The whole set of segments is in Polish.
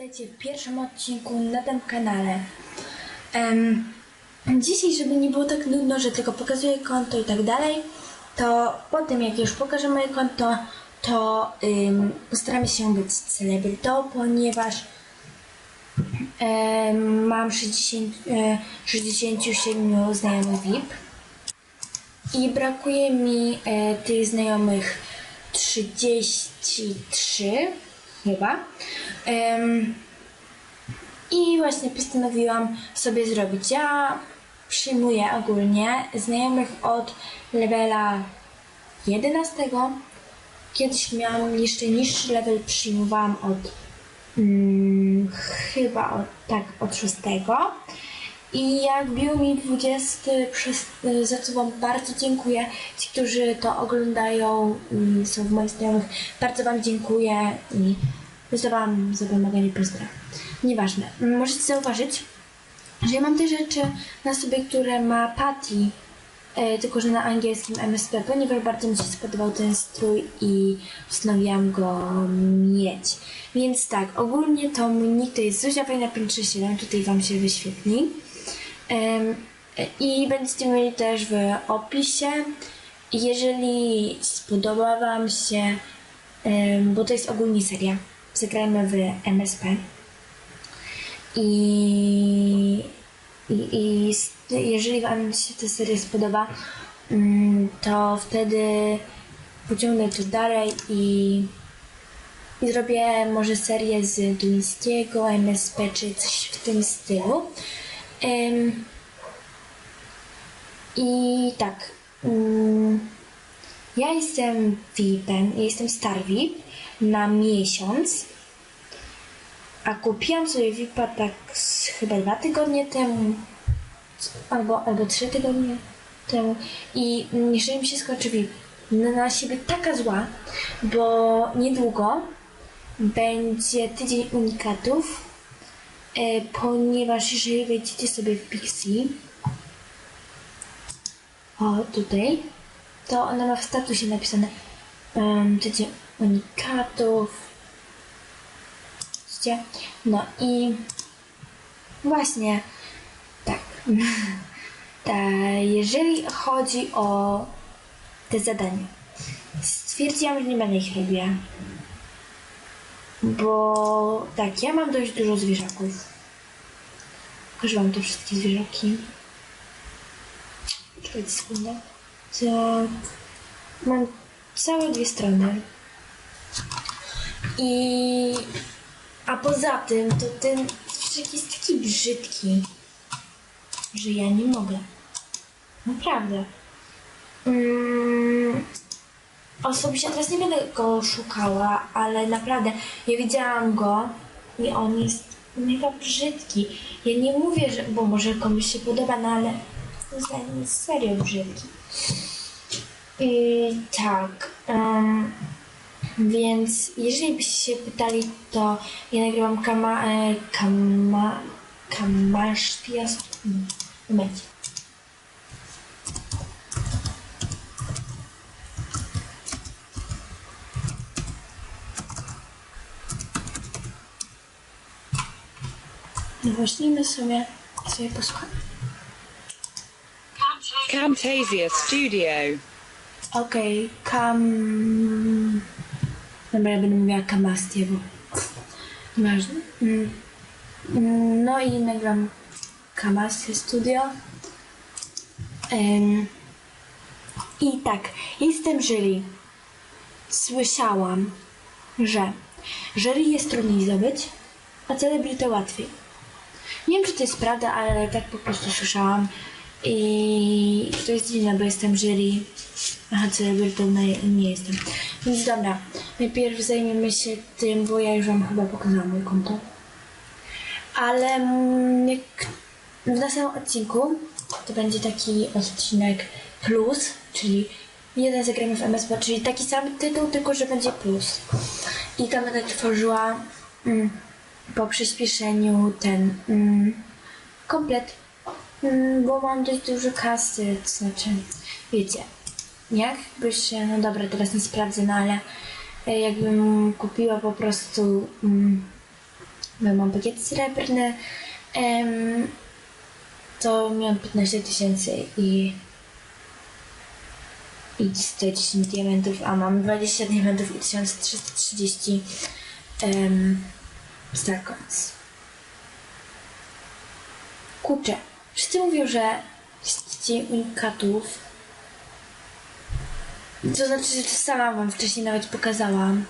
Witajcie w pierwszym odcinku na tym kanale. Em, dzisiaj, żeby nie było tak nudno, że tylko pokazuję konto i tak dalej, to po tym jak już pokażę moje konto, to postaramy się być celebrytą, ponieważ em, mam 60, e, 67 znajomych VIP i brakuje mi e, tych znajomych 33 chyba. I właśnie postanowiłam sobie zrobić. Ja przyjmuję ogólnie znajomych od levela 11. Kiedyś miałam jeszcze niższy level, przyjmowałam od mm, chyba od, tak, od 6. I jak bił mi 20, przez, za co Wam bardzo dziękuję. Ci, którzy to oglądają i są w moich znajomych, bardzo Wam dziękuję i wysyłam za wymaganie pozdra. Nieważne. Możecie zauważyć, że ja mam te rzeczy na sobie, które ma Patty, e, tylko że na angielskim MSP, ponieważ bardzo mi się spodobał ten strój i postanowiłam go mieć. Więc tak, ogólnie to mój nick to jest Zuzia Fajna 537, tutaj Wam się wyświetli. Em, I będziecie mieli też w opisie. Jeżeli spodoba Wam się, em, bo to jest ogólnie seria, zagrajmy w MSP. I, i, i jeżeli Wam się ta seria spodoba, mm, to wtedy pociągnę to dalej i, i zrobię może serię z Duńskiego, MSP czy coś w tym stylu. Em, I tak. mm, ja jestem VIP-em, ja jestem Star VIP na miesiąc. A kupiłam sobie VIP-a tak chyba dwa tygodnie temu, albo, albo trzy tygodnie temu. I jeżeli mi się skończy VIP, na siebie taka zła, bo niedługo będzie tydzień unikatów, e, ponieważ jeżeli wejdziecie sobie w Pixie, o tutaj, to ona ma w statusie napisane um, tydzień unikatów, Widzicie? No i właśnie tak. Ta, jeżeli chodzi o te zadania, stwierdziłam, że nie będę ich robiła. Bo tak, ja mam dość dużo zwierzaków. Pokażę wam te wszystkie zwierzaki. Czekajcie sekundę. Tak. Mam całe dwie strony. I a poza tym, to ten zwierzak jest taki brzydki, że ja nie mogę. Naprawdę. Mm, osobiście teraz nie będę go szukała, ale naprawdę, ja widziałam go i on jest mega brzydki. Ja nie mówię, że, bo może komuś się podoba, no ale zdaniem jest serio brzydki. I tak. em, więc jeżeli byście się pytali, to ja nagrywam kama... E, kama... Kamaszpias... mm, Momencie. No właśnie sobie, sobie posłuchamy. Camtasia Studio. Okej, kam... Dobra, ja będę mówiła kamastie, bo... Nieważne. Mm. Mm, No i nagram kamastie studio. I tak, jestem jury. Słyszałam, że jury jest trudniej zdobyć, a celebrytę łatwiej. Nie wiem, czy to jest prawda, ale tak po prostu słyszałam. I to jest dziwne, bo jestem jury. Aha, celebrytą nie, nie jestem. Więc dobra, najpierw zajmiemy się tym, bo ja już wam chyba pokazałam moje konto. Ale mm, w następnym odcinku to będzie taki odcinek plus, czyli jeden zagramy w MSP, czyli taki sam tytuł, tylko że będzie plus. I tam będę tworzyła mm, po przyspieszeniu ten mm, komplet, bo mam dość dużo kasy, to znaczy, wiecie, jakbyście, no dobra, teraz nie sprawdzę, no ale e, jakbym kupiła po prostu mm, bo mam pakiet srebrny, em, to miałam 15 tysięcy i i 110 diamentów, a mam 20 diamentów i 1330 um, Starcoins. Kurczę, wszyscy mówią, że chcecie unikatów. To znaczy, że sama wam wcześniej nawet pokazałam.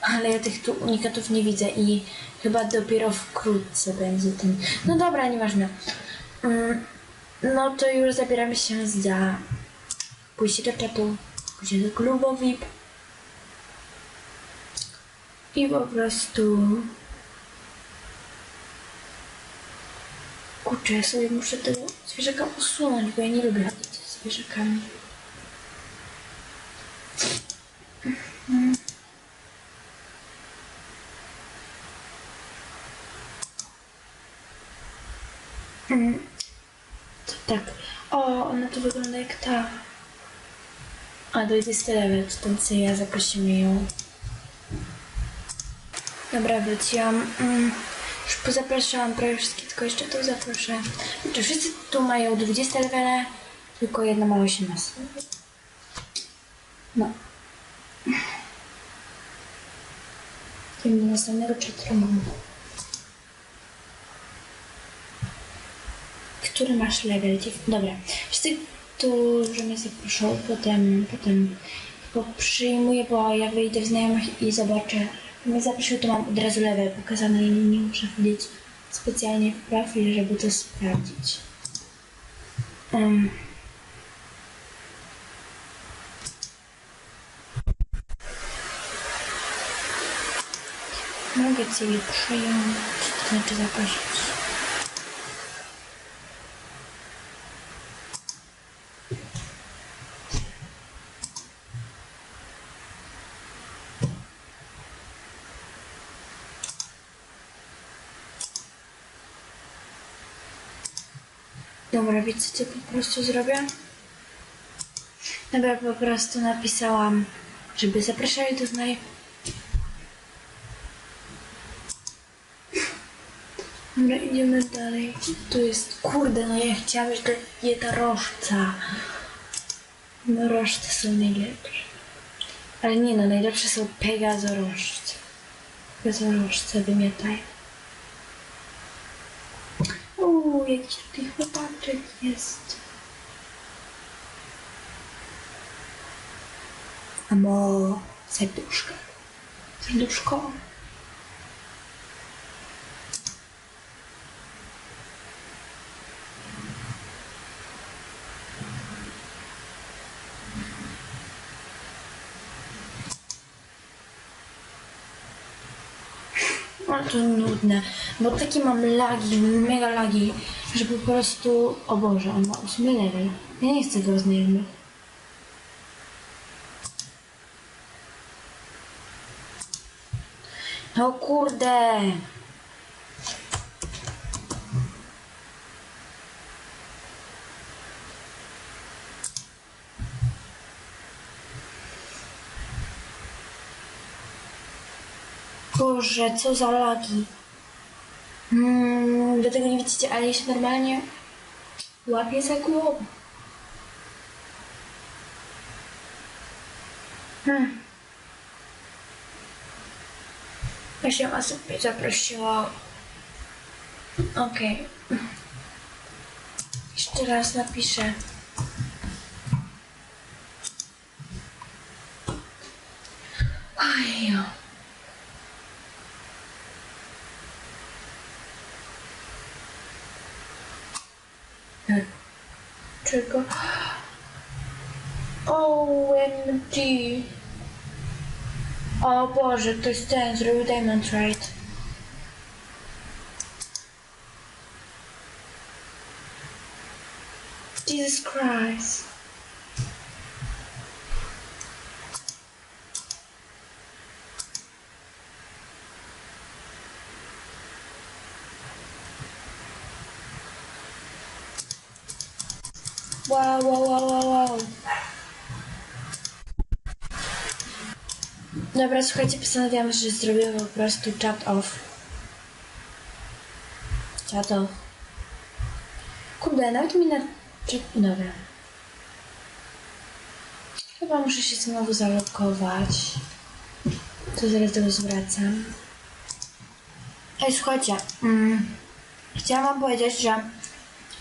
Ale ja tych tu unikatów nie widzę i chyba dopiero wkrótce będzie ten. No dobra, nieważne. Mm, No to już zabieramy się za pójście do czatu, pójście do klubu VIP i po prostu kurczę, ja sobie muszę tego zwierzaka usunąć, bo ja nie lubię chodzić z zwierzakami. Mm. To tak. O, ona to wygląda jak ta. A, do 20 level, to ten ja zaprosimy ją. Dobra, wróciłam. Mm, już pozapraszałam prawie wszystkie, tylko jeszcze tu zaproszę. Czy wszyscy tu mają 20 levele, tylko jedna ma 18. No. Idziemy do następnego chatrooma. Który masz level? Dobra. Wszyscy, którzy mnie zaproszą, potem, potem go przyjmuję, bo jak wyjdę w znajomych i zobaczę, mnie zaprosił, to mam od razu level pokazany i nie muszę wchodzić specjalnie w profil, żeby to sprawdzić. Um. Mogę Ciebie przyjąć, to znaczy zaprosić. Dobra, wiecie co po prostu zrobię? Dobra, po prostu napisałam, żeby zapraszali do znaj... Dobra, idziemy dalej. Tu jest, kurde, no ja chciałam, to jednorożca. Jednorożce są najlepsze. Ale nie no, najlepsze są pegazorożce. Pegazorożce wymiatają. Uuu, jakiś tutaj chłopaczek jest. Amo, serduszko. Serduszko. Ale to nudne, bo takie mam lagi, mega lagi, że po prostu, o Boże, on ma ósmy level. Ja nie chcę go znajomych. No kurde. Boże, co za lagi. Mm, wy tego nie widzicie, ale ja się normalnie łapię za głowę. Hmm. Ja się osób mnie zaprosiło. Okej. Jeszcze raz napiszę. Czego? OMG. O Boże, to jest ten, zrobił Diamond Trade. Jesus Christ. Wow, wow, wow, wow. Dobra, słuchajcie, postanowiłam, że zrobię po prostu chat off. Czato. Kurde, nawet mi na... Dobra. Chyba muszę się znowu zalokować. To zaraz tego zwracam. Ej, słuchajcie. Mm, chciałam wam powiedzieć, że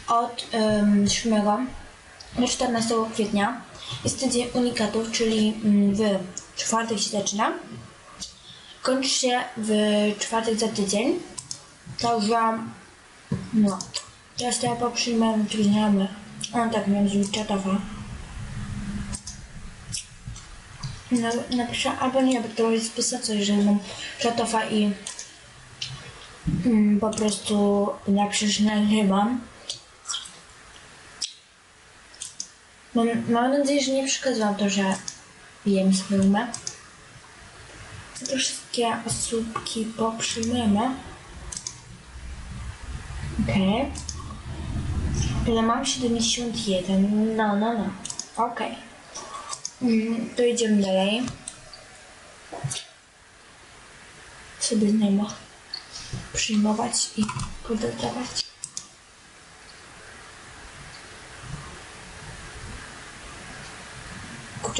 od um, 7 do 14 kwietnia jest tydzień unikatów, czyli mm, w czwartek się zaczyna. Kończy się w czwartek za tydzień. Także, no. Teraz to ja poprzyjmę tych. On tak miał z czatowa. No, napiszę, albo nie, bo to jest pisać coś, że mam czatowa i mm, po prostu napiszesz nagrywam. Mam, mam nadzieję, że nie przeszkadza to, że jem z filmem. To wszystkie osóbki poprzyjmiemy. Okej. Okay. Ile mam? 71. No, no, no. Okej. Mm, to idziemy dalej. Sobie znajomych przyjmować i pododawać.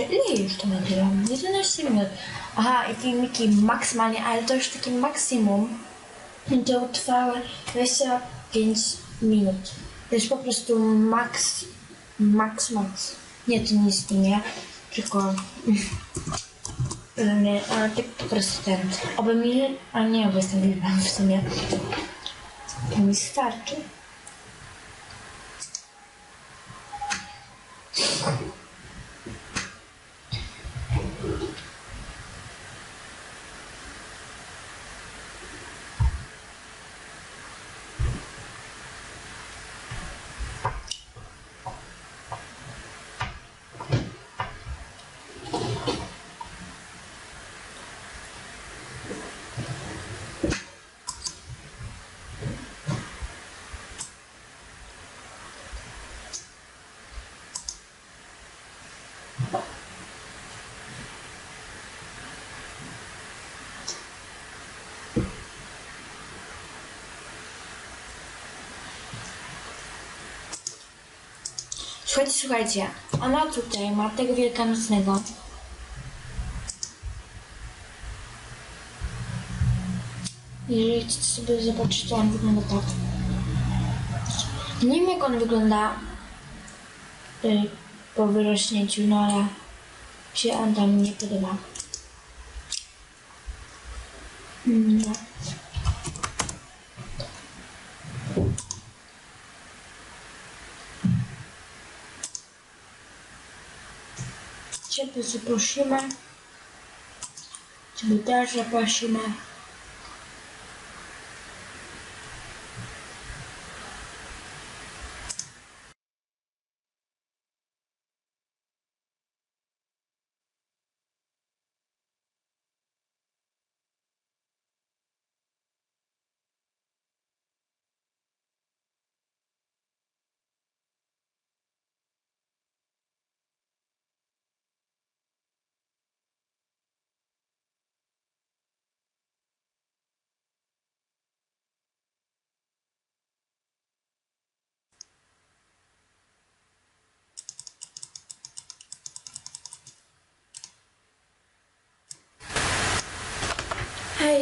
Kurczę, ile już to nagrywam? 11 minut. Aha, i filmiki maksymalnie, ale to już takie maksimum. To trwały 25 minut. To jest po prostu max, max, max. Nie, to nie jest imię, tylko... Nie, ale tak po prostu ten. Oby mi... A nie, bo jestem wilbem w sumie. To mi starczy. Słuchajcie, słuchajcie. Ona tutaj ma tego wielkanocnego. Jeżeli chcecie sobie zobaczyć, to on wygląda tak. Nie wiem jak on wygląda y, po wyrośnięciu, no ale się on tam nie podoba. Nie. Ciebie zaprosimy. Ciebie też zaprosimy. Hej,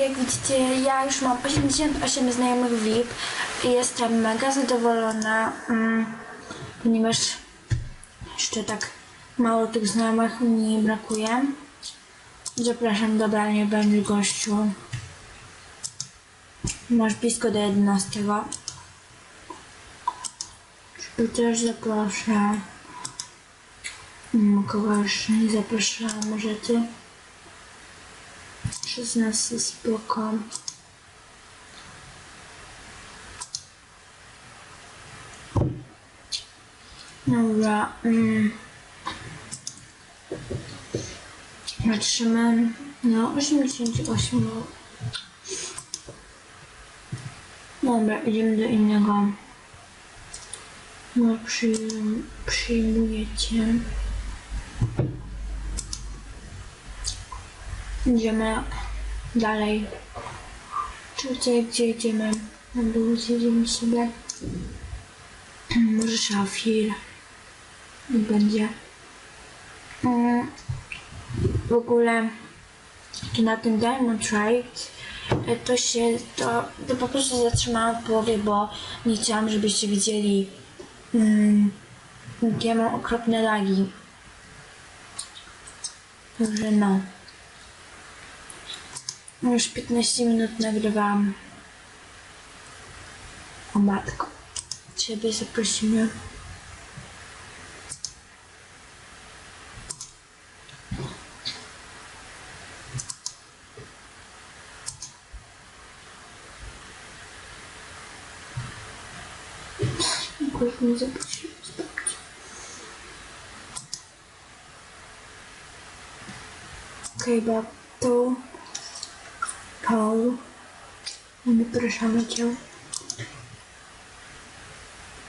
jak widzicie, ja już mam 88 znajomych VIP i jestem mega zadowolona, mm, ponieważ jeszcze tak mało tych znajomych mi brakuje. Zapraszam do brania będzie gościu. Masz blisko do 11. Czyli też zaproszę. Mm, Kogo jeszcze nie zapraszałam, może ty? 16 spoko. Dobra. Mm. Patrzymy. No, 88. No. Dobra, idziemy do innego. No, przyjm przyjmujecie. Idziemy dalej. Czy gdzie, idziemy? Albo zjedziemy sobie może szafir. I będzie. Mm, W ogóle to na tym Diamond Trade e, to się, to, to po prostu zatrzymałam w połowie, bo nie chciałam, żebyście widzieli mm, jakie mam okropne lagi. Także no. Już 15 minut nagrywałam. O matko. Ciebie zaprosimy. Głos nie zaprosiłem. Okej, okay, tu. Paul. My proszamy cię.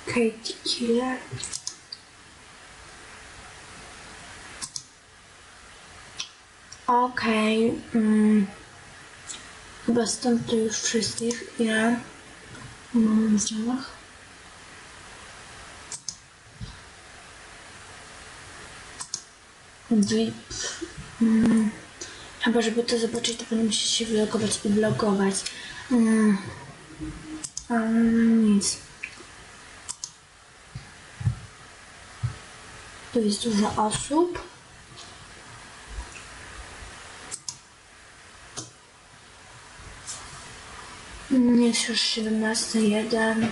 Katie Killer. Okej. mm. Chyba stąd to już wszystkich. Ile? Mam w działach. VIP. Mm. Chyba, żeby to zobaczyć, to będę musieć się vlogować i vlogować. Mm. Um, nic. Tu jest dużo osób. Mm, Jest już 17.01.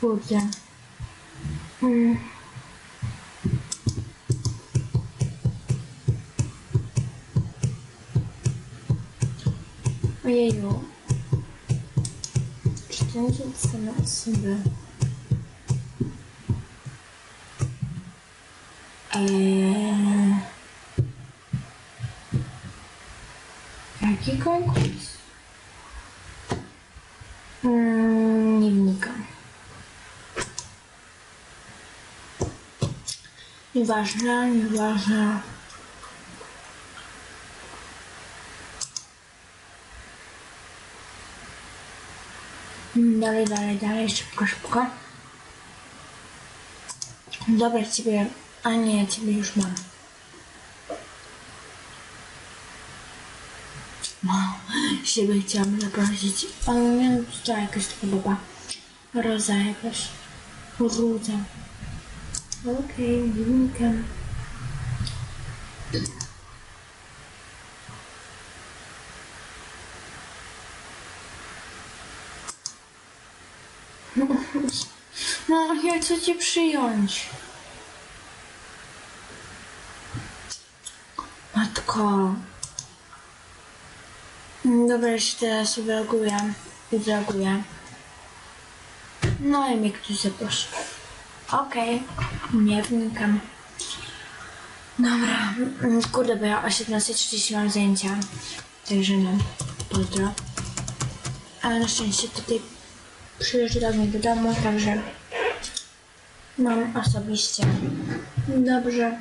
Kurde. Mm. Ojeju. Czy to nie są same osoby? Eee... Jaki konkurs? Mm, nie wnikam. Nieważne, nieważne. Mm, Dalej, dalej, dalej, szybko, szybko. Dobra, ciebie. A nie, ciebie już mam. No, siebie chciałam zaprosić. Ale mnie to jakaś to podoba. Roza jakaś. Ruda. Okej, okay, wnikam. No, ja chcę cię przyjąć. Matko. Dobra, jeszcze teraz reaguję. Reaguję. No i mnie ktoś zaprosi. Okej, nie wnikam. Dobra, kurde, bo ja o 17.30 mam zajęcia. Także no, pozdro. Ale na szczęście tutaj przyjeżdża do mnie do domu, także mam osobiście. Dobrze.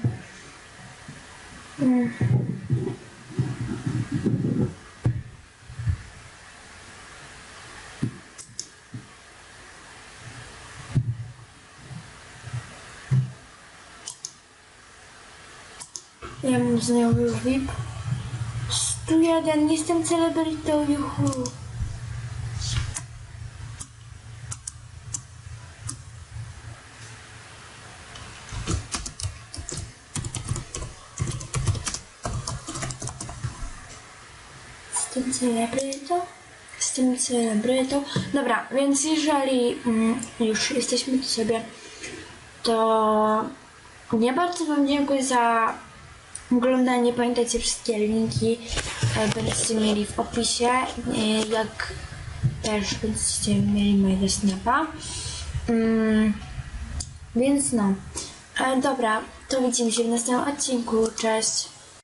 Mm. Ja mam znajomych VIP. 101, jestem celebrytą, juhu. Tym celebrytą? Z tym celebrytą. Dobra, więc jeżeli mm, już jesteśmy tu sobie, to nie bardzo Wam dziękuję za oglądanie. Pamiętajcie, wszystkie linki e, będziecie mieli w opisie, e, jak też będziecie mieli mojego snapa. Mm, więc no. E, dobra, to widzimy się w następnym odcinku. Cześć.